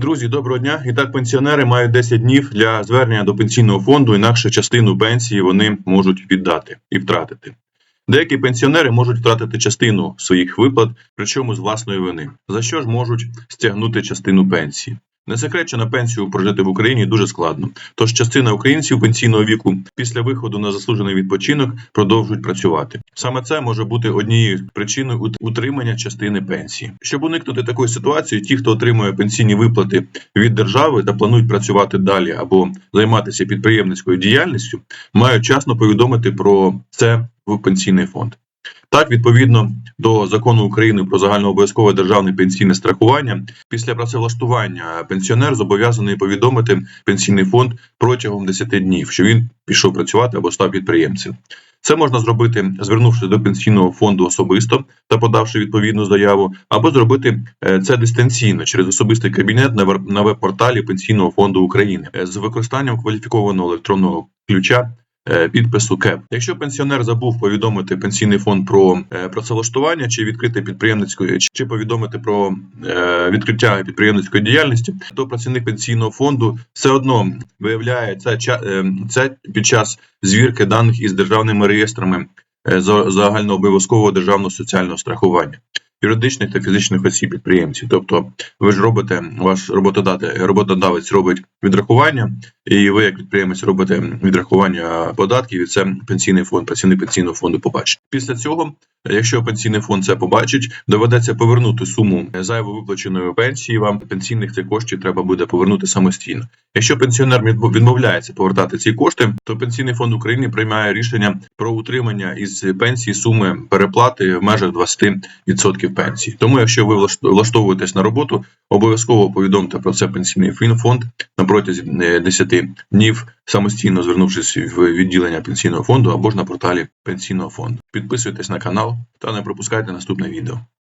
Друзі, доброго дня. І так, пенсіонери мають 10 днів для звернення до пенсійного фонду, інакше частину пенсії вони можуть віддати і втратити. Деякі пенсіонери можуть втратити частину своїх виплат, причому з власної вини, за що ж можуть стягнути частину пенсії. Не секрет, що на пенсію прожити в Україні дуже складно. Тож частина українців пенсійного віку після виходу на заслужений відпочинок продовжують працювати. Саме це може бути однією причиною ут- утримання частини пенсії. Щоб уникнути такої ситуації, ті, хто отримує пенсійні виплати від держави та планують працювати далі або займатися підприємницькою діяльністю, мають вчасно повідомити про це в пенсійний фонд. Так, відповідно до закону України про загальнообов'язкове державне пенсійне страхування, після працевлаштування пенсіонер зобов'язаний повідомити пенсійний фонд протягом 10 днів, що він пішов працювати або став підприємцем. Це можна зробити, звернувшись до пенсійного фонду особисто та подавши відповідну заяву, або зробити е, це дистанційно через особистий кабінет на веб-порталі Пенсійного фонду України з використанням кваліфікованого електронного ключа підпису КЕП. Якщо пенсіонер забув повідомити пенсійний фонд про е, працевлаштування чи відкрити підприємницької чи- повідомити про е, відкриття підприємницької діяльності, то працівник пенсійного фонду все одно виявляє це, е, це під час звірки даних із державними реєстрами е, загальнообов'язкового державного соціального страхування. Юридичних та фізичних осіб підприємців, тобто ви ж робите, ваш роботодавець, робить відрахування, і ви, як підприємець, робите відрахування податків, і це пенсійний фонд, працівник пенсійного фонду побачить. Після цього, якщо пенсійний фонд це побачить, доведеться повернути суму зайво виплаченої пенсії. Вам пенсійних цих коштів треба буде повернути самостійно. Якщо пенсіонер відмовляється повертати ці кошти, то пенсійний фонд України приймає рішення про утримання із пенсії суми переплати в межах 20% пенсії. Тому, якщо ви влаштовуєтесь на роботу, обов'язково повідомте про це пенсійний фонд на протязі е, 10 днів, самостійно звернувшись в відділення пенсійного фонду або ж на порталі пенсійного фонду. Підписуйтесь на канал та не пропускайте наступне відео.